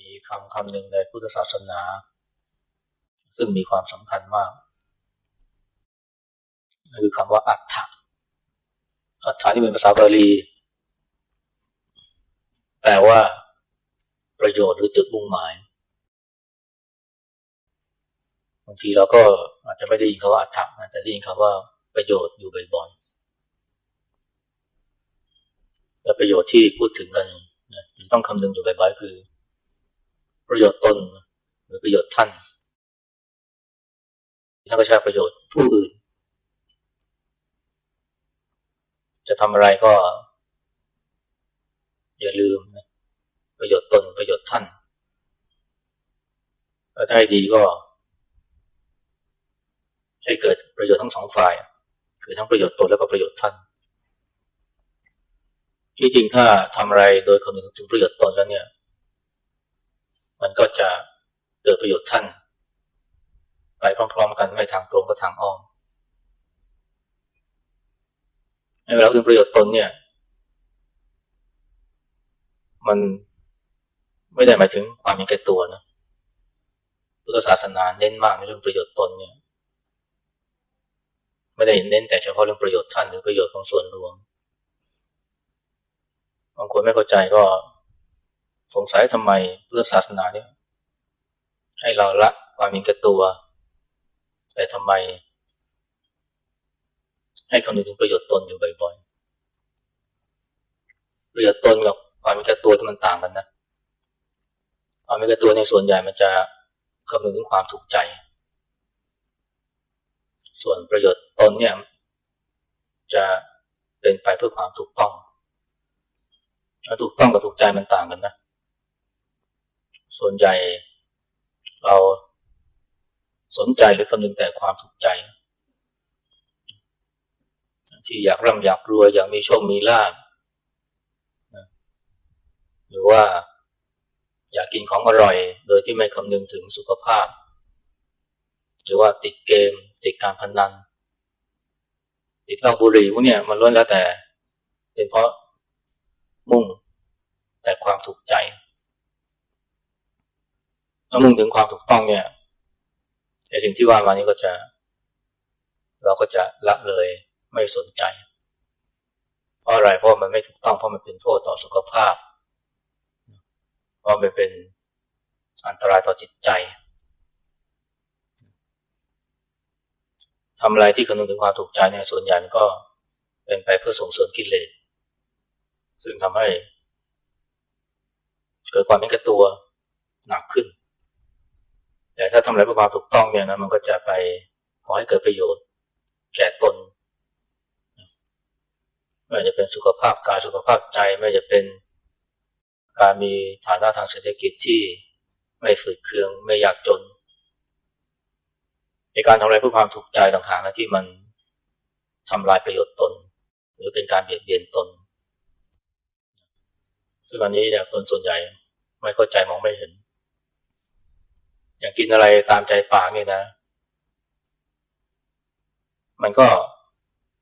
มีคำคำหนึ่งในพุทธศาสนา ซึ่งมีความสำคัญมากนั่นคือคำว่าอัฏฐะอัฏฐะที่เป็นภาษาบาลีแปลว่า ประโยชน์หรือจุดมุ่งหมายบางทีเราก็อาจจะไม่ได้ยินคำว่าอัฏฐะนะแต่ได้ยินคำว่าประโยชน์อยู่บ่อยๆแต่ประโยชน์ที่พูดถึงกันหรือต้องคำนึงอยู่บ่อยๆคือ ประโยชน์ตนหรือประโยชน์ท่านท่านก็ใช้ประโยชน์ผู้อื่น จะทำอะไรก็ อย่าลืมนะประโยชน์ตนประโยชน์ท่านแล้วถ้าให้ดีก็ ให้เกิดประโยชน์ทั้งสองฝ่าย คือทั้งประโยชน์ตนแล้วก็ประโยชน์ท่านที่จริงถ้าทำอะไรโดยคำนึงถึงประโยชน์ตนแล้วเนี่ย มันก็จะเกิดประโยชน์ท่าน ไปพร้อมๆ กันไม่ทางตรงก็ทางอ้อมเวลาถึงประโยชน์ตนเนี่ย มันไม่ได้หมายถึงความมีแก่ตัวนะพุทธศาสนาเน้นมากในเรื่องประโยชน์ตนเนี่ย ไม่ได้เน้นแต่เฉพาะเรื่องประโยชน์ท่านหรือประโยชน์ของส่วนรวมบางคนไม่เข้าใจก็ สงสัยทำไมพุทธศาสนาเนี่ยให้เราละความมีแก่ตัว แต่ทำไม ให้คำนึงถึงประโยชน์ตนอยู่บ่อยๆประโยชน์ตนกับความมีแก่ตัวที่มันต่างกันนะความมีแก่ตัวในส่วนใหญ่มันจะคำนึงถึงความถูกใจ ส่วนประโยชน์ตนเนี่ยจะเป็นไปเพื่อความถูกต้องถูกต้องกับถูกใจมันต่างกันนะ ส่วนใหญ่เราสนใจหรือคำนึงแต่ความถูกใจ ที่อยากร่ำอยากรวยอยากมีโชคมีลาภหรือว่าอยากกินของอร่อย โดยที่ไม่คำนึงถึงสุขภาพ หรือว่าติดเกม ติดการพนนัน ติดเหล้าบุหรี่พวกเนี้ยมันล้วนแล้วแต่ เป็นเพราะมุ่งแต่ความถูกใจ ถ้ามุ่งถึงความถูกต้องเนี่ยในสิ่งที่ว่ามานี้ก็จะ เราก็จะละเลยไม่สนใจ เพราะอะไรเพราะมันไม่ถูกต้องเพราะมันเป็นโทษต่อสุขภาพ เพราะมันเป็นอันตรายต่อจิตใจทำอะไรที่คำนึงถึงความถูกใจเนี่ยส่วนใหญ่ก็เป็นไปเพื่อส่งเสริมกิเลสซึ่งทำให้เกิดความไม่กระตัวหนักขึ้น แต่ถ้าทำอะไรเพื่อความถูกต้องเนี่ยนะมันก็จะไปขอให้เกิดประโยชน์แก่ตนไม่ว่าจะเป็นสุขภาพกายสุขภาพใจไม่ว่าจะเป็นการมีฐานะทางเศรษฐกิจที่ไม่ฝืดเคืองไม่อยากจนในการทำอะไรเพื่อความถูกใจต่างหากนะที่มันทำลายประโยชน์ตน หรือเป็นการเบียดเบียนตนซึ่งอันนี้เนี่ยคนส่วนใหญ่ไม่เข้าใจมองไม่เห็น อย่างกินอะไรตามใจปากนี่นะ มันก็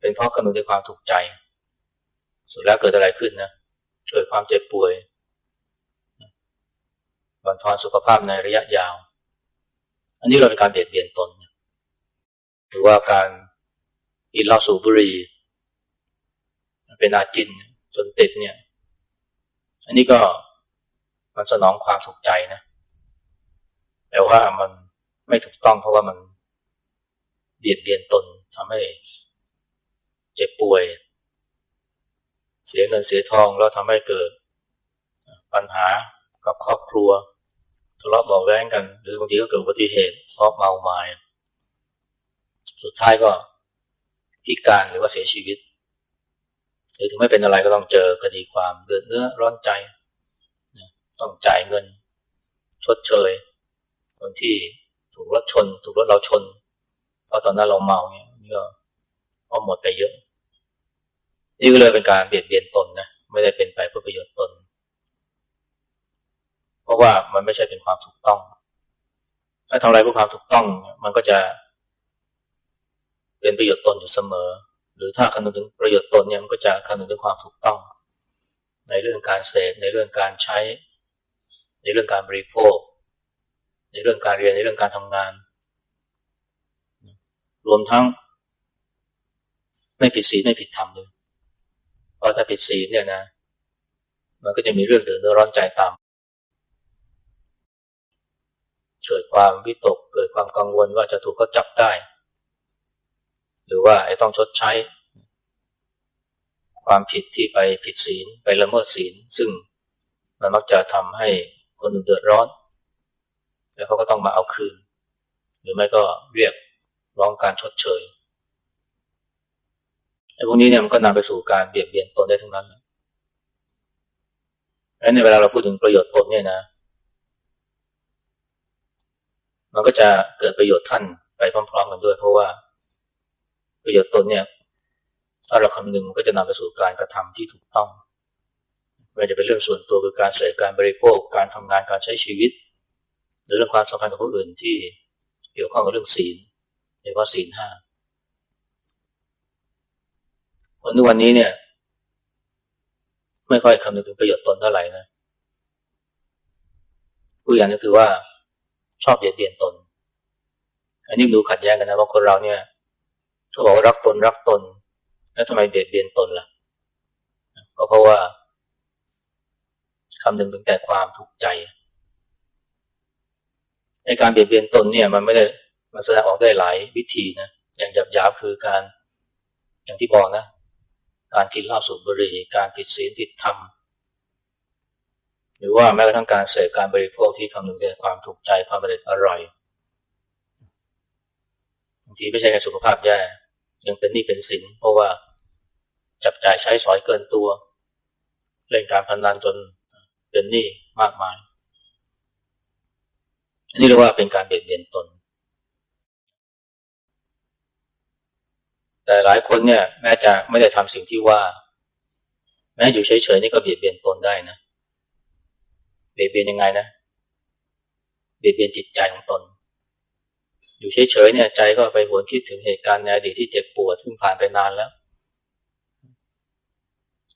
เป็นเพราะคำนึงในความถูกใจ สุดแล้วเกิดอะไรขึ้นนะเกิดความเจ็บป่วยบันทอนสุขภาพในระยะยาว อันนี้เราเป็นการเบียดเบียนตน หรือว่าการกินเหล้าสูบบุหรี่เป็นอาจินจนติดเนี่ย อันนี้ก็มันสนองความถูกใจนะ แต่ว่ามันไม่ถูกต้องเพราะว่ามันเบียดเบียนตนทำให้เจ็บป่วย เสียเงินเสียทองแล้วทำให้เกิดปัญหากับครอบครัวทะเลาะเบาแว้งกัน หรือบางทีก็เกิดอุบัติเหตุเพราะเมาไมา้สุดท้ายก็พิการหรือว่าเสียชีวิต หรือถึงไม่เป็นอะไรก็ต้องเจอคดีความเดือดเนื้อร้อนใจ ต้องจ่ายเงิน ชดเชย คนที่ถูกรถชน ถูกรถเราชน เพราะตอนนั้นเราเมาเนี่ยนี่ก็เอาหมดไปเยอะ นี่ก็เลยเป็นการเบียดเบียนตนนะ ไม่ได้เป็นไปเพื่อประโยชน์ตน เพราะว่ามันไม่ใช่เป็นความถูกต้อง ถ้าทำอะไรเพื่อความถูกต้อง มันก็จะ เป็นประโยชน์ตนอยู่เสมอ หรือถ้าคำนึงถึงประโยชน์ตนเนี่ยมันก็จะคำนึงถึงความถูกต้อง ในเรื่องการเสพในเรื่องการใช้ ในเรื่องการบริโภค ในเรื่องการเรียนในเรื่องการทำงาน รวมทั้ง ไม่ผิดศีลไม่ผิดธรรมด้วยเพราะถ้าผิดศีลเนี่ยนะ มันก็จะมีเรื่องเดือดร้อนใจตามเกิดความวิตกเกิดความกังวลว่าจะถูกเขาจับได้ หรือว่าไอ้ต้องชดใช้ ความผิดที่ไปผิดศีลไปละเมิดศีล ซึ่งมันมักจะทำให้คนอื่นเดือดร้อน แล้วเขาก็ต้องมาเอาคืน หรือไม่ก็เรียกร้องการชดเชยไอ้พวกนี้เนี่ยมันก็นำไปสู่การเบียดเบียนตนได้ทั้งนั้นแล้วในเวลาเราพูดถึงประโยชน์ตนเนี่ยนะ มันก็จะเกิดประโยชน์ท่านไปพร้อม ๆ กันด้วย เพราะว่าประโยชน์ตนเนี่ย ถ้าเราคำนึงมันก็จะนำไปสู่การกระทำที่ถูกต้องไม่ว่าจะเป็นเรื่องส่วนตัวคือการเสพการบริโภค การทำงานการใช้ชีวิต หรือเรื่องความสัมพันธ์กับผู้อื่นที่เกี่ยวข้องกับเรื่องศีลโดยเฉพาะศีลห้าคนทุกวันนี้เนี่ย ไม่ค่อยคำนึงถึงประโยชน์ตนเท่าไหร่นะผู้อย่างก็คือว่าชอบเบียดเบียนตน อันนี้ดูขัดแย้งกันนะว่าคนเราเนี่ยเขาบอกว่ารักตนรักตน แล้วทำไมเบียดเบียนตนล่ะ ก็เพราะว่าคำนึงถึงแต่ความถูกใจ ในการเบียดเบียนตนเนี่ยมันไม่ได้มันแสดงออกได้หลายวิธีนะอย่างหยาบๆคือการอย่างที่บอกนะ การกินเหล้าสูบบุหรี่การผิดศีลผิดธรรมหรือว่าแม้กระทั่งการเสพการบริโภคที่คำนึงถึงความถูกใจความอร่อยบางทีไม่ใช่แค่สุขภาพแย่ยังเป็นนี่เป็นสินเพราะว่าจับจ่ายใช้สอยเกินตัว เล่นการพนันจนเป็นหนี้มากมาย อันนี้เรียกว่าเป็นการเบียดเบียนตน แต่หลายคนเนี่ยแม้จะไม่ได้ทำสิ่งที่ว่า แม้อยู่เฉยๆนี่ก็เบียดเบียนตนได้นะ เบียดเบียนยังไงนะ เบียดเบียนจิตใจของตน อยู่เฉยๆเนี่ยใจก็ไปหวนคิดถึงเหตุการณ์ในอดีตที่เจ็บปวดซึ่งผ่านไปนานแล้ว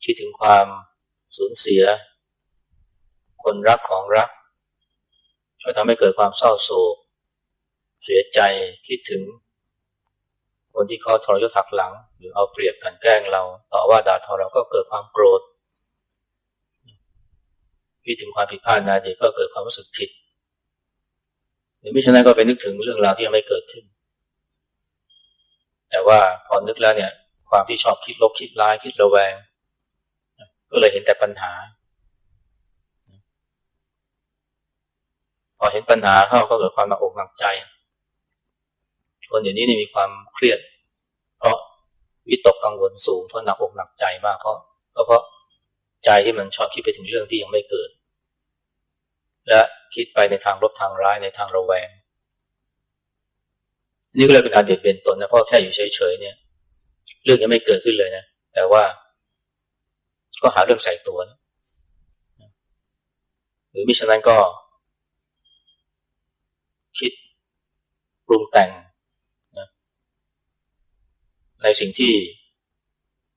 คิดถึงความสูญเสีย คนรักของรัก ทำให้เกิดความเศร้าโศก เสียใจคิดถึง คนที่เขาทรยศหักหลัง หรือเอาเปรียบกันแกล้งเรา ต่อว่าด่าทอเราก็เกิดความโกรธคิดถึงความผิดพลาดในอดีตก็เกิดความรู้สึกผิด หรือไม่ฉะนั้นก็ไปนึกถึงเรื่องราวที่ยังไม่เกิดขึ้น แต่ว่าพอนึกแล้วเนี่ย ความที่ชอบคิดลบคิดร้ายคิดระแวง ก็เลยเห็นแต่ปัญหา อเห็นปัญหาเข้าก็เกิดความหนักอกหนักใจ คนอย่างนี้นี่มีความเครียด เพราะวิตกกังวลสูงเพราะหนักอกหนักใจมากเพราะก็เพราะใจที่มันชอบคิดไปถึงเรื่องที่ยังไม่เกิด และคิดไปในทางลบทางร้ายในทางระแวง นี่ก็เลยเป็นการเบียดเบียนตนนะเพราะแค่อยู่เฉยๆเนี่ย เรื่องยังไม่เกิดขึ้นเลยนะ แต่ว่า ก็หาเรื่องใส่ตัวนะหรือมิฉะนั้นก็ คิดปรุงแต่งนะในสิ่งที่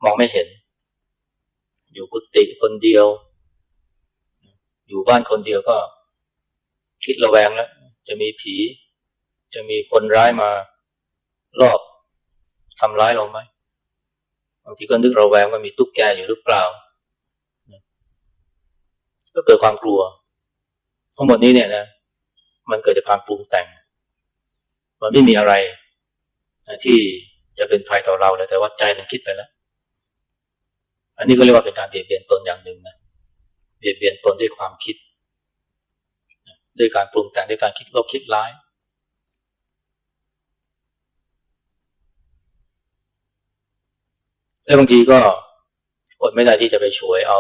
มองไม่เห็น อยู่กุฏิคนเดียว อยู่บ้านคนเดียวก็ คิดระแวงแล้ว จะมีผี จะมีคนร้ายมารอบทำร้ายเราไหมบางทีก็นึกระแวงว่ามีตุ๊กแกอยู่หรือเปล่า ก็เกิดความกลัว ทั้งหมดนี้เนี่ยนะ มันเกิดจากการปรุงแต่ง มันไม่มีอะไรที่จะเป็นภัยต่อเราเลยแต่ว่าใจมันคิดไปแล้ว อันนี้ก็เรียกว่าเป็นการเบียดเบียนตนอย่างหนึ่งนะเบียดเบียนตนด้วยความคิด ด้วยการปรุงแต่งด้วยการคิดลบคิดร้ายและบางทีก็อดไม่ได้ที่จะไปช่วยเอา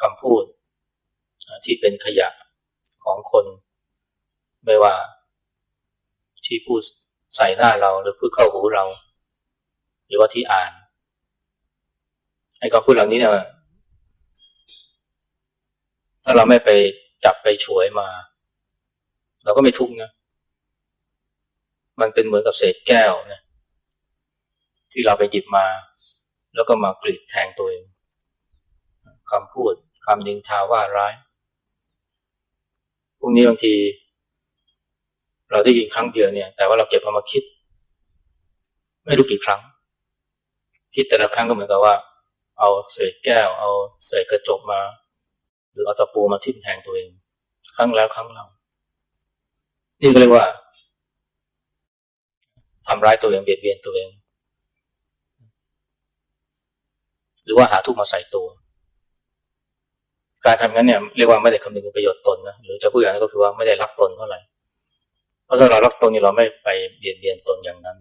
คำพูดที่เป็นขยะของคน ไม่ว่าที่พูดใส่หน้าเราหรือพูดเข้าหูเรา หรือว่าที่อ่านไอ้คำพูดเหล่านี้เนี่ยถ้าเราไม่ไปจับไปฉวยมา เราก็ไม่ทุกข์นะ มันเป็นเหมือนกับเศษแก้วนะที่เราไปหยิบมา แล้วก็มากรีดแทงตัวเองคำพูดคำดินทาว่าร้ายพวกนี้บางที เราได้ยินครั้งเดียวเนี่ย แต่ว่าเราเก็บเอามาคิด ไม่รู้กี่ครั้ง คิดแต่ละครั้งก็เหมือนกับว่า เอาเศษแก้ว เอาเศษกระจกมา หรือเอาตะปูมาทิ่มแทงตัวเอง ครั้งแล้วครั้งเล่านี่ก็เรียกว่าทำร้ายตัวเองเบียดเบียนตัวเอง หรือว่าหาทุกข์มาใส่ตัว การทำงั้นเนี่ยเรียกว่าไม่ได้คำนึงถึงประโยชน์ตนนะหรือจะพูดอย่างนั้นก็คือว่าไม่ได้รักตนเท่าไหร่ ราะถ้าเรารักตนนี่เราไม่ไปเบียดเบียนตนอย่างนั้น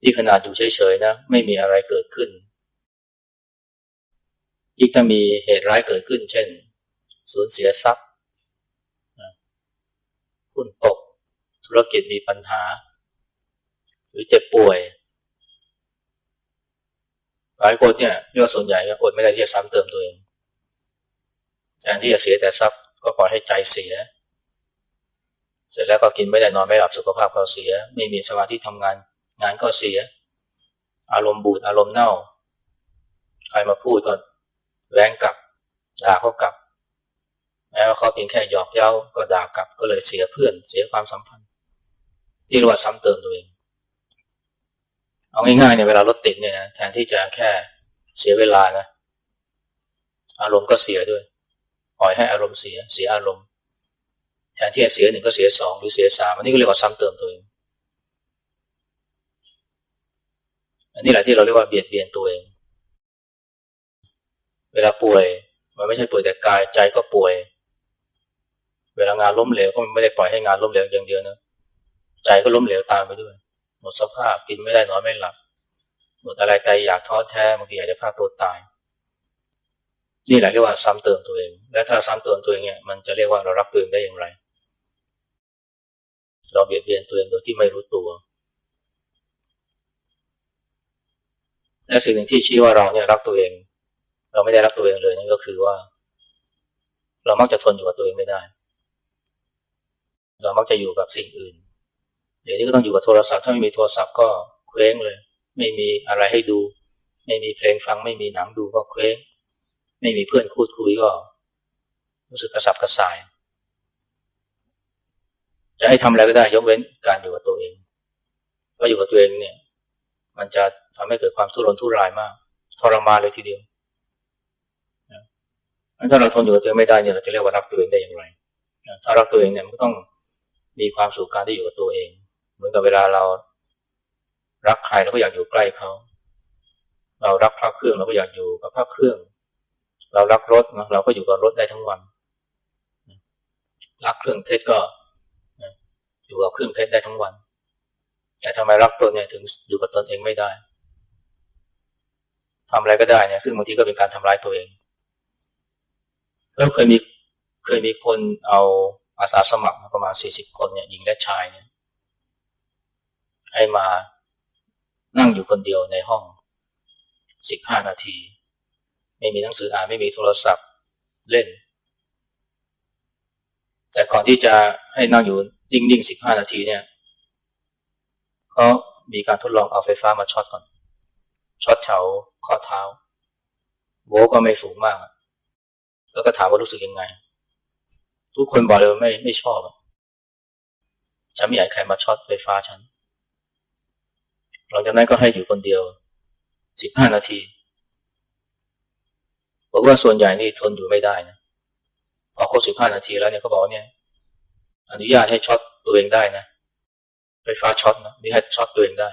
ที่ขนาดอยู่เฉยๆนะ ไม่มีอะไรเกิดขึ้นยิ่งถ้ามีเหตุร้ายเกิดขึ้น เช่น สูญเสียทรัพย์หุ้นตก ธุรกิจมีปัญหา หรือเจ็บป่วย หลายคนเนี่ยยอดส่วนใหญ่ก็อดไม่ได้ที่จะซ้ำเติมตัวเองแทนที่จะเสียแต่ทรัพย์ก็ปล่อยให้ใจเสีย เสร็จแล้วก็กินไม่ได้นอนไม่หลับสุขภาพก็เสีย ไม่มีสมาธิทำงาน งานก็เสีย อารมณ์บูดอารมณ์เน่า ใครมาพูดก็แรงกลับด่าเขากลับแม้ว่าเขาเพียงแค่หยอกเย้าก็ด่ากลับ ก็เลยเสียเพื่อนเสียความสัมพันธ์ ที่เรียกว่าซ้ำเติมตัวเอง เอาง่ายๆเนี่ยเวลารถติดเนี่ยนะแทนที่จะแค่เสียเวลานะอารมณ์ก็เสียด้วย ปล่อยให้อารมณ์เสียเสียอารมณ์ แทนที่จะเสียหนึ่งก็เสียสองหรือเสียสามอันนี้ก็เรียกว่าซ้ำเติมตัวเอง อันนี้แหละที่เราเรียกว่าเบียดเบียนตัวเอง เวลาป่วย มันไม่ใช่ป่วยแต่กายใจก็ป่วย เวลางานล้มเหลวก็ไม่ได้ปล่อยให้งานล้มเหลวอย่างเดียวนะใจก็ล้มเหลวตามไปด้วย หมดสภาพกินไม่ได้นอนไม่หลับหมดอะไรใจอยากท้อแท้บางทีอยากจะฆ่าตัวตาย นี่แหละเรียกว่าซ้ำเติมตัวเอง และถ้าซ้ำเติมตัวเองเนี่ยมันจะเรียกว่าเรารักตัวเองได้อย่างไร เราเบียดเบียนตัวเองโดยที่ไม่รู้ตัว และสิ่งหนึ่งที่ชี้ว่าเราเนี่ยรักตัวเอง เราไม่ได้รักตัวเองเลยนั่นก็คือว่า เรามักจะทนอยู่กับตัวเองไม่ได้ เรามักจะอยู่กับสิ่งอื่น เดี๋ยวนี้ก็ต้องอยู่กับโทรศัพท์ ถ้าไม่มีโทรศัพท์ก็เคว้งเลย ไม่มีอะไรให้ดู ไม่มีเพลงฟัง ไม่มีหนังดูก็เคว้ง ไม่มีเพื่อนคูดคุยก็ รู้สึกกระสับกระส่าย จะให้ทำอะไรก็ได้ยกเว้นการอยู่กับตัวเองเพราะอยู่กับตัวเองเนี่ย มันจะทำให้เกิดความทุรนทุรายมากทรมานเลยทีเดียวถ้าเราทนอยู่กับตัวเองไม่ได้เนี่ยเราจะเรียกว่ารักตัวเองได้อย่างไรถ้ารักตัวเองเนี่ยมันก็ต้องมีความสุขการที่อยู่กับตัวเอง เหมือนกับเวลาเรารักใครเราก็อยากอยู่ใกล้เขา เรารักพระเครื่องเราก็อยากอยู่กับพระเครื่อง เรารักรถเราก็อยู่กับรถได้ทั้งวัน รักเครื่องเพชรก็ อยู่กับเครื่องเพชรได้ทั้งวัน แต่ทำไมรักตนเนี่ยถึงอยู่กับตนเองไม่ได้ทำอะไรก็ได้เนี่ยซึ่งบางทีก็เป็นการทำร้ายตัวเอง แล้วเคยมีเคยมีคนเอาอาสาสมัครประมาณสี่สิบคนเนี่ยหญิงและชายเนี่ยให้มานั่งอยู่คนเดียวในห้องสิบห้านาที ไม่มีหนังสืออ่านไม่มีโทรศัพท์เล่น แต่ก่อนที่จะให้นั่งอยู่นิ่งๆสิบห้านาทีเนี่ยเขามีการทดลองเอาไฟฟ้ามาช็อตก่อน ช็อตแถวข้อเท้า โวก็ไม่สูงมาก แล้วก็ถามว่ารู้สึกยังไง ทุกคนบอกเลยว่าไม่ไม่ชอบ ฉันไม่อยากใครมาช็อตไฟฟ้าฉัน หลังจากนั้นก็ให้อยู่คนเดียวสิบห้านาทีบอกว่าส่วนใหญ่นี่ทนอยู่ไม่ได้นะ ครบสิบห้านาทีแล้วเนี่ยเขาบอกว่าเนี่ยอนุญาตให้ช็อตตัวเองได้นะไฟฟ้าช็อตนะนี่ให้ช็อตตัวเองได้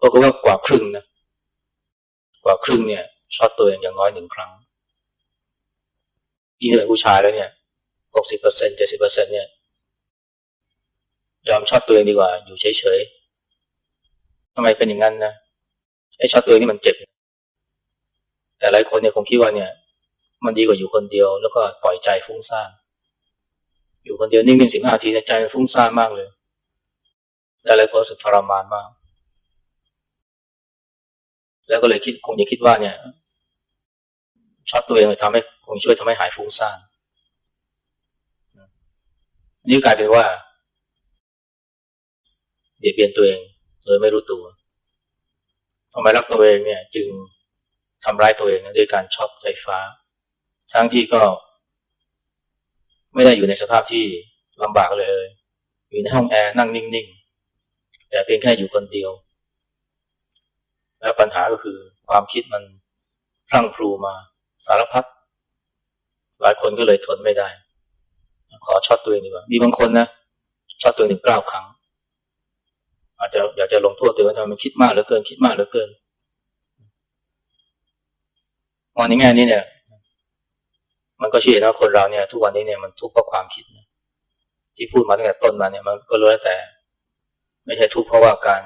บอกว่ากว่าครึ่งนะกว่าครึ่งเนี่ยช็อตตัวเองอย่างน้อยหนึ่งครั้งยิ่งเป็นผู้ชายแล้วเนี่ยหกสิบเปอร์เซ็นเจ็ดสิบเปอร์เซ็นเนี่ยยอมช็อตตัวเองดีกว่า อยู่เฉยๆทำไมเป็นอย่างนั้นนะไอ้ช็อตตัวนี้มันเจ็บ แต่หลายคนเนี่ยคงคิดว่าเนี่ย มันดีกว่าอยู่คนเดียว แล้วก็ปล่อยใจฟุ้งซ่านอยู่คนเดียวนิ่งๆสิบห้าทีใจมันฟุ้งซ่านมากเลยหลายคนรู้สึกทรมานมาก แล้วก็เลยคิดคงจะคิดว่าเนี่ยช็อตตัวเองทำให้คงช่วยทำให้หายฟุ้งซ่านนี่กลายเป็นว่าเบียดเบียนตัวเองโดยไม่รู้ตัวทำไมรักตัวเองเนี่ย จึงทำร้ายตัวเองด้วยการช็อตไฟฟ้า ทั้งที่ก็ ไม่ได้อยู่ในสภาพที่ลำบากเลย อยู่ในห้องแอร์นั่งนิ่งๆ แต่เพียงแค่อยู่คนเดียว แล้วปัญหาก็คือความคิดมันพรั่งพรูมาสารพัดหลายคนก็เลยทนไม่ได้ ขอช็อตตัวเองดีกว่า มีบางคนนะช็อตตัวเองถึงเก้าครั้ง อาจจะอยากจะลงโทษตัวเองว่าทำไมมันคิดมากเหลือเกินคิดมากเหลือเกินมองในแง่นี้เนี่ย มันก็ชี้นะคนเราเนี่ย ทุกวันนี้เนี่ยมันทุกข์เพราะความคิดนะที่พูดมาตั้งแต่ต้นมาเนี่ยมันก็ล้วนแต่ ไม่ใช่ทุกข์เพราะว่าการ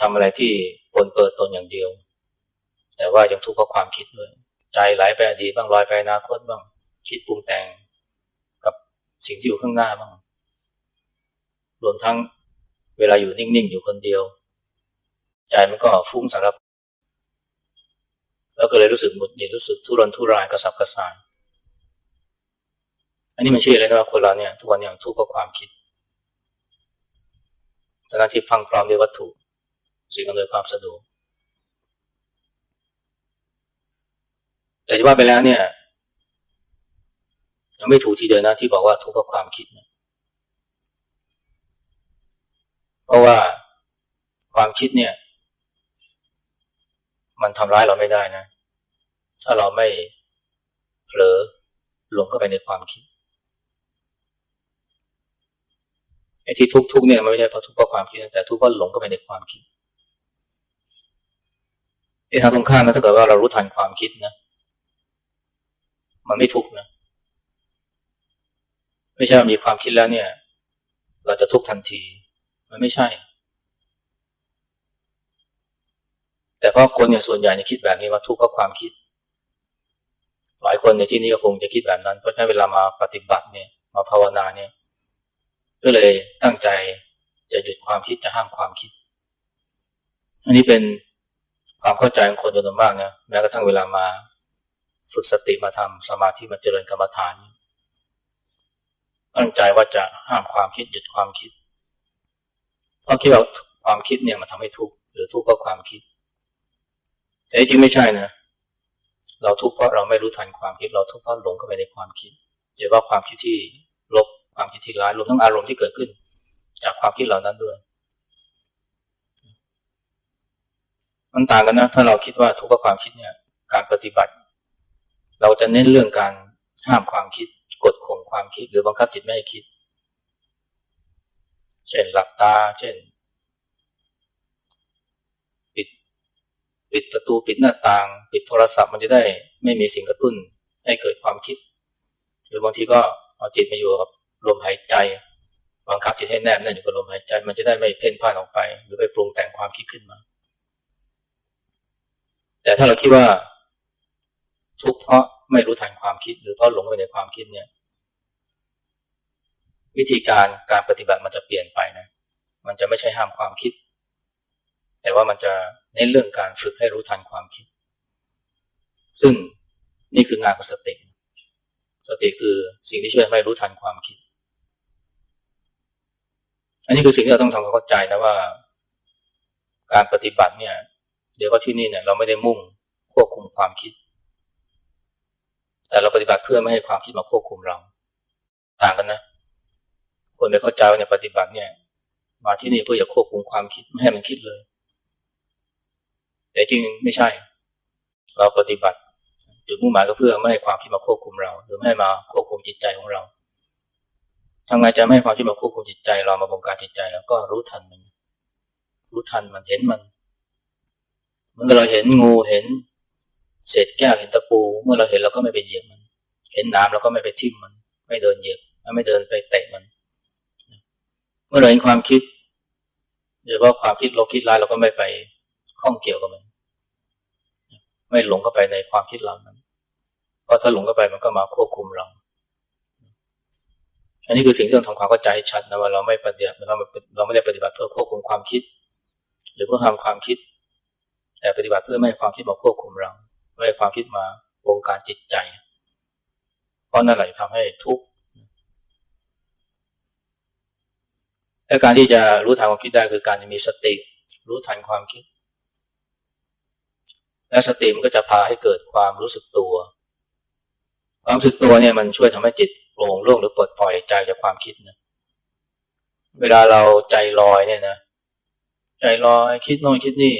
ทำอะไรที่ปนเปิดตนอย่างเดียว แต่ว่ายังทุกข์เพราะความคิดด้วย ใจไหลไปอดีตบ้างลอยไปอนาคตบ้าง คิดปรุงแต่งกับสิ่งที่อยู่ข้างหน้าบ้าง รวมทั้งเวลาอยู่นิ่งๆอยู่คนเดียว ใจมันก็ฟุ้งสารพัด แล้วก็เลยรู้สึกหงุดหงิดรู้สึกทุรนทุรายกระสับกระส่ายอันนี้มันชี้เลยนะว่าคนเราเนี่ย ทุกวันอย่างทุกข์เพราะความคิดขณะที่พังพร้อมด้วยวัตถุสิ่งอำนวยความสะดวกแต่จะว่าไปแล้วเนี่ยยังไม่ถูกทีเดียวนะที่บอกว่าทุกข์เพราะความคิดนะเพราะว่าความคิดเนี่ย มันทำร้ายเราไม่ได้นะ ถ้าเราไม่เผลอหลงเข้าไปในความคิดไอ้ที่ทุกทุกเนี่ยมันไม่ใช่เพราะทุกข์เพราะความคิดแต่ทุกข์เพราะหลงเข้าไปในความคิดไอ้ทางตรงข้ามนะถ้าเกิดว่าเรารู้ทันความคิดนะมันไม่ทุกข์นะไม่ใช่มีความคิดแล้วเนี่ย เราจะทุกข์ทันที มันไม่ใช่ แต่เพราะคนเนี่ยส่วนใหญ่เนี่ยคิดแบบนี้ว่าทุกข์เพราะความคิด หลายคนในที่นี้ก็คงจะคิดแบบนั้น เพราะฉะนั้นเวลามาปฏิบัติเนี่ย มาภาวนาเนี่ย ก็เลยตั้งใจจะหยุดความคิดจะห้ามความคิด อันนี้เป็นความเข้าใจของคนจำนวนมากนะแม้กระทั่งเวลามาฝึกสติมาทำสมาธิมาเจริญกรรมฐาน ตั้งใจว่าจะห้ามความคิดหยุดความคิด เพราะคิดว่าความคิดเนี่ยมันทาให้ทุกข์หรือทุกข์เพราะความคิดแต่จริงไม่ใช่นะ เราทุกข์เพราะเราไม่รู้ทันความคิด เราทุกข์เพราะหลงเข้าไปในความคิดเจอว่าความคิดที่ลบความคิดที่ร้ายรวมทั้งอารมณ์ที่เกิดขึ้น จากความคิดเหล่านั้นด้วย มันต่างกันนะถ้าเราคิดว่าทุกข์เพราะความคิดเนี่ยการปฏิบัติ เราจะเน้นเรื่องการห้ามความคิดกดข่มความคิดหรือบังคับจิตไม่ให้คิด เช่นหลับตา เช่น ปิด ปิดประตูปิดหน้าต่าง ปิดโทรศัพท์มันจะได้ไม่มีสิ่งกระตุ้นให้เกิดความคิด หรือบางทีก็เอาจิตมาอยู่กับลมหายใจบังคับจิตให้แนบแน่นอยู่กับลมหายใจ มันจะได้ไม่เพ่นพ่านออกไป หรือไปปรุงแต่งความคิดขึ้นมา แต่ถ้าเราคิดว่า ทุกข์เพราะไม่รู้ทันความคิด หรือเพราะหลงไปในความคิดเนี่ย วิธีการการปฏิบัติมันจะเปลี่ยนไปนะ มันจะไม่ใช่ห้ามความคิด แต่ว่ามันจะ เน้นเรื่องการฝึกให้รู้ทันความคิด ซึ่งนี่คืองานของสติ สติคือสิ่งที่ช่วยให้รู้ทันความคิด อันนี้คือสิ่งที่เราต้องทำความเข้าใจนะว่า การปฏิบัติเนี่ย เดี๋ยวก็ที่นี่เนี่ยเราไม่ได้มุ่งควบคุมความคิด แต่เราปฏิบัติเพื่อไม่ให้ความคิดมาควบคุมเรา ต่างกันนะ คนไปเข้าใจว่าเนี่ยปฏิบัติเนี่ย มาที่นี่เพื่อจะควบคุมความคิดไม่ให้มันคิดเลย แต่จริงไม่ใช่ เราปฏิบัติจุดมุ่งหมายก็เพื่อไม่ให้ความคิดมาควบคุมเรา หรือไม่ให้มาควบคุมจิตใจของเราทำไงจะไม่ให้ความคิดมาควบคุมจิตใจ เรามาบงการจิตใจแล้วก็รู้ทันมัน รู้ทันมันเห็นมัน เมื่อเราเห็นงูเห็น เศษแก้วเห็นตะปู เมื่อเราเห็นเราก็ไม่ไปเหยียบมัน เห็นน้ำเราก็ไม่ไปทิ่มมัน ไม่เดินเหยียบไม่เดินไปเตะมัน เมื่อเราเห็นความคิดโดยเฉพาะความคิดเราคิดร้ายเราก็ไม่ไป ข้องเกี่ยวกับมัน ไม่หลงเข้าไปในความคิดเรานั้น เพราะถ้าหลงเข้าไปมันก็มาควบคุมเรา อันนี้คือสิ่งที่ต้องทำความเข้าใจชัดนะว่าเราไม่ปฏิบัติเราเราไม่ได้ปฏิบัติเพื่อควบคุมความคิด หรือเพื่อทำความคิด แต่ปฏิบัติเพื่อไม่ให้ความคิดมาควบคุมเรา ไม่ให้ความคิดมาวงการจิตใจ เพราะนั่นแหละทำให้ทุกข์และการที่จะรู้ทันความคิดได้คือการจะมีสติ รู้ทันความคิด และสติมันก็จะพาให้เกิดความรู้สึกตัว ความรู้สึกตัวเนี่ยมันช่วยทำให้จิตโปร่งโล่งหรือปลดปล่อยใจจากความคิดนะเวลาเราใจลอยเนี่ยนะใจลอยคิดโน่นคิดนี่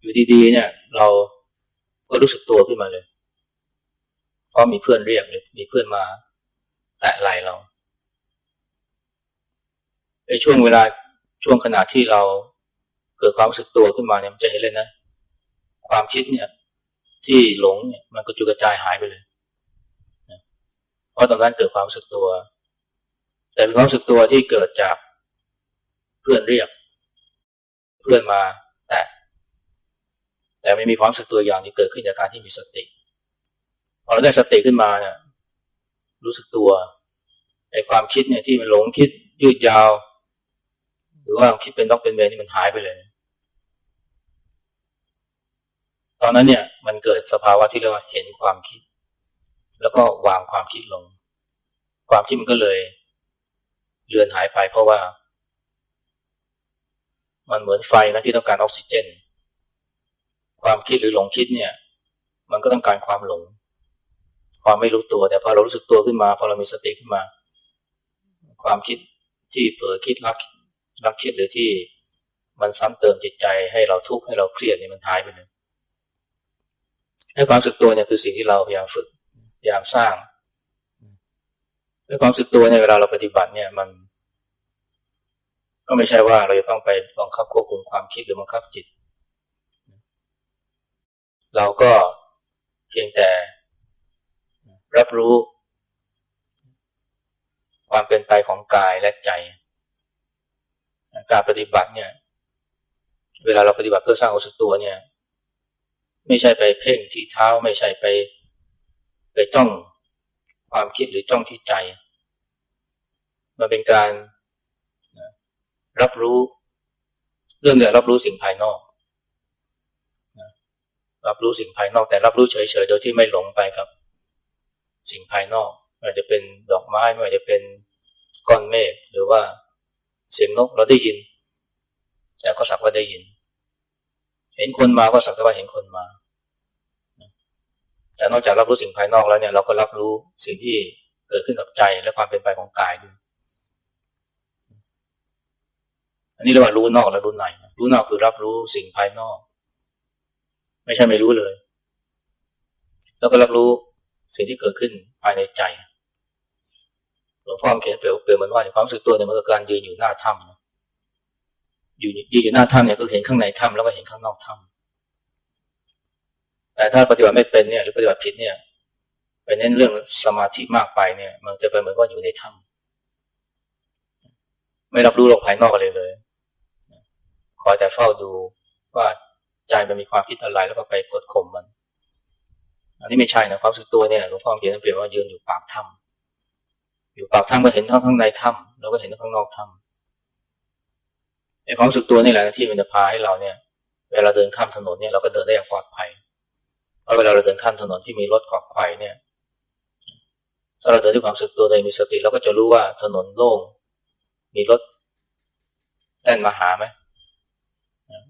อยู่ดีๆ เนี่ย เราก็รู้สึกตัวขึ้นมาเลยเพราะมีเพื่อนเรียกหรือมีเพื่อนมา แตะไหล่เราในช่วงเวลาช่วงขณะที่เรา เกิดความรู้สึกตัวขึ้นมาเนี่ยมันจะเห็นเลยนะ ความคิดเนี่ย ที่หลงเนี่ยมันก็จุกระจายหายไปเลยเพราะตอนนั้นเกิดความรู้สึกตัว แต่เป็นความรู้สึกตัวที่เกิดจากเพื่อนเรียก เพื่อนมาแต่ แต่ไม่มีความรู้สึกตัวอย่างที่เกิดขึ้นจากการที่มีสติพอเราได้สติขึ้นมาเนี่ยรู้สึกตัวไอ้ความคิดเนี่ยที่มันหลงคิดยืดยาว หรือว่าคิดเป็นด็อกเป็นเวรนี่มันหายไปเลย ตอนนั้นเนี่ยมันเกิดสภาวะที่เรียกว่าเห็นความคิด แล้วก็วางความคิดลง ความคิดมันก็เลยเลือนหายไปเพราะว่า มันเหมือนไฟนะที่ต้องการออกซิเจน ความคิดหรือหลงคิดเนี่ย มันก็ต้องการความหลง ความไม่รู้ตัวแต่พอเรารู้สึกตัวขึ้นมาพอเรามีสติขึ้นมา ความคิดที่เผลอคิดรักรักคิดหรือที่มันซ้ำเติมจิตใจให้เราทุกข์ให้เราเครียดนี่มันหายไปเลย ให้ความสึกตัวเนี่ยคือสิ่งที่เราพยายามฝึกพยายามสร้างให้ความสึกตัวเนี่ยเวลาเราปฏิบัติเนี่ยมัน ก็ไม่ใช่ว่าเราจะต้องไปบังคับควบคุมความคิดหรือบังคับจิต เราก็เพียงแต่รับรู้ ความเป็นไปของกายและใจ การปฏิบัติเนี่ย เวลาเราปฏิบัติเพื่อสร้างอุสตัวเนี่ย ไม่ใช่ไปเพ่งที่เท้าไม่ใช่ไป ไปจ้องความคิดหรือจ้องที่ใจ มันเป็นการรับรู้เรื่องเดียรับรู้สิ่งภายนอก รับรู้สิ่งภายนอกแต่รับรู้เฉยๆโดยที่ไม่หลงไปกับ สิ่งภายนอกไม่ว่าจะเป็นดอกไม้ไม่ว่าจะเป็นก้อนเมฆหรือว่าเสียงนกเราได้ยิน แต่ก็สักว่าได้ยิน เห็นคนมาก็สักแต่ว่าเห็นคนมา แต่นอกจากรับรู้สิ่งภายนอกแล้วเนี่ยเราก็รับรู้สิ่งที่เกิดขึ้นกับใจและความเป็นไปของกายด้วย อันนี้เรียกว่ารู้นอกและรู้ใน รู้นอกคือรับรู้สิ่งภายนอก ไม่ใช่ไม่รู้เลย แล้วก็รับรู้สิ่งที่เกิดขึ้นภายในใจหลวงพ่อเขียนเปรียบเปรียบเหมือนว่าความรู้สึกตัวเนี่ยมันก็การยืนอยู่หน้าถ้ำนะ อยู่ยืนอยู่หน้าถ้ำเนี่ยก็เห็นข้างในถ้ำแล้วก็เห็นข้างนอกถ้ำแต่ถ้าปฏิบัติไม่เป็นเนี่ยหรือปฏิบัติผิดเนี่ยไปเน้นเรื่องสมาธิมากไปเนี่ย มันจะเป็นเหมือนว่าอยู่ในถ้ำไม่รับรู้โลกภายนอกอะไรเลยคอยแต่เฝ้าดูว่าใจมันมีความคิดอะไรแล้วก็ไปกดข่มมัน อันนี้ไม่ใช่นะความสึกตัวเนี่ยหลวงพ่อเขียนเปรียบว่ายืนอยู่ปากถ้ำอยู่ปากถ้ำก็เห็นทั้งข้างในถ้ำแล้วก็เห็นทั้งข้างนอกถ้ำ ไอ้ความสึกตัวนี่แหละที่มันจะพาให้เราเนี่ย เวลาเดินข้ามถนนเนี่ยเราก็เดินได้อย่างปลอดภัยเพราะเวลาเราเดินข้ามถนนที่มีรถขอบไขเนี่ยถ้าเราเดินด้วยความสึกตัวโดยมีสติเราก็จะรู้ว่าถนนโล่ง มีรถแล่นมาหาไหม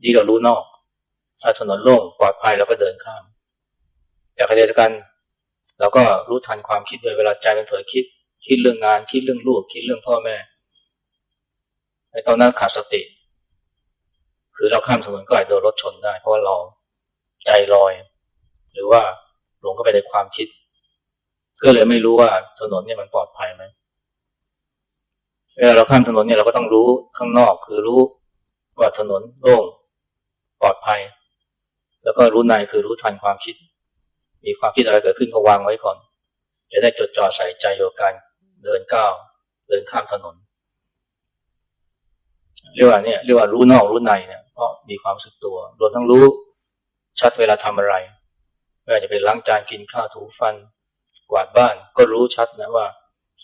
ที่เรารู้นอกถ้าถนนโล่งปลอดภัยเราก็เดินข้าม แต่ขณะเดียวกันเราก็รู้ทันความคิดด้วยเวลาใจมันเผลอคิด คิดเรื่องงาน คิดเรื่องลูก คิดเรื่องพ่อแม่ไอ้ตอนนั้นขาดสติ คือเราข้ามถนนก็อาจโดนรถชนได้ เพราะว่าเราใจลอย หรือว่าหลงเข้าไปในความคิด ก็เลยไม่รู้ว่าถนนเนี่ยมันปลอดภัยไหมเวลาเราข้ามถนนเนี่ยเราก็ต้องรู้ข้างนอก คือรู้ว่าถนนโล่งปลอดภัย แล้วก็รู้ในคือรู้ทันความคิด มีความคิดอะไรเกิดขึ้นก็วางไว้ก่อน จะได้จดจ่อใส่ใจโยกันเดินก้าวเดินข้ามถนนเรียกว่าเนี่ยเรียกว่ารู้นอกรู้ในเนี่ย เพราะมีความสึกตัว รวมทั้งรู้ชัดเวลาทำอะไรไม่ว่าจะเป็นล้างจานกินข้าวถูฟัน กวาดบ้านก็รู้ชัดนะว่า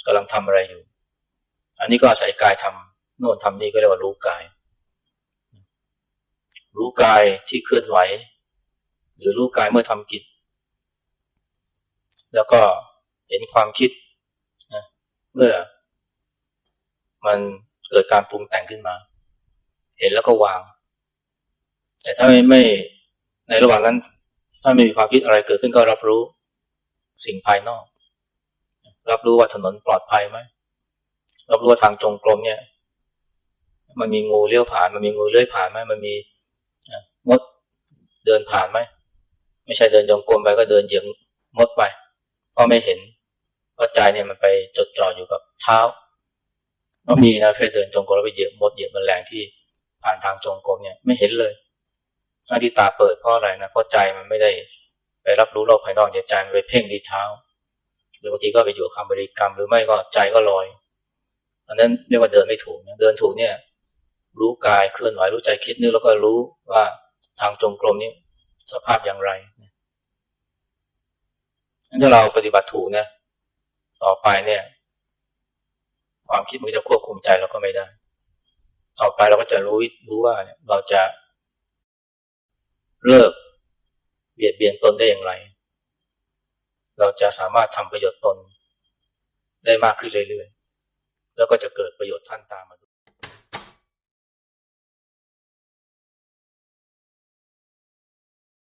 กำลังทำอะไรอยู่ อันนี้ก็อาศัยกายทำโน่นทำนี่ก็เรียกว่ารู้กาย รู้กายที่เคลื่อนไหว หรือรู้กายเมื่อทำกิจ แล้วก็เห็นความคิดเมื่อ มันเกิดการปรุงแต่งขึ้นมา เห็นแล้วก็วาง แต่ถ้าไม่ไม่ในระหว่างนั้น ถ้าไม่มีความคิดอะไรเกิดขึ้นก็รับรู้สิ่งภายนอก รับรู้ว่าถนนปลอดภัยไหมรับรู้ว่าทางจงกรมเนี่ย มันมีงูเลี้ยวผ่าน มันมีงูเลื้อยผ่านไหมมันมีมดเดินผ่านไหมไม่ใช่เดินจงกรมไปก็เดินเหยียบมดไปเพราะไม่เห็นเพราะใจเนี่ยมันไปจดจ่ออยู่กับเท้าก็มีนะเพื่อเดินจงกรมแล้วไปเหยียบมดเหยียบแมลงที่ผ่านทางจงกรมเนี่ยไม่เห็นเลย ทั้งที่ตาเปิดเพราะอะไรนะเพราะใจมันไม่ได้ไปรับรู้โลกภายนอกใจมันไปเพ่งที่เท้าหรือบางทีก็ไปอยู่คำบริกรรมหรือไม่ก็ใจก็ลอยอันนั้นเรียกว่าเดินไม่ถูกเดินถูกเนี่ย รู้กายเคลื่อนไหวรู้ใจคิดนึกแล้วก็รู้ว่าทางจงกรมนี้สภาพอย่างไรถ้าเราปฏิบัติถูกนะต่อไปเนี่ย ความคิดมันจะควบคุมใจเราก็ไม่ได้ ต่อไปเราก็จะรู้รู้ว่าเราจะ เลิกเบียดเบียนตนได้อย่างไร เราจะสามารถทำประโยชน์ตนได้มากขึ้นเรื่อยๆ แล้วก็จะเกิดประโยชน์ท่านตามมา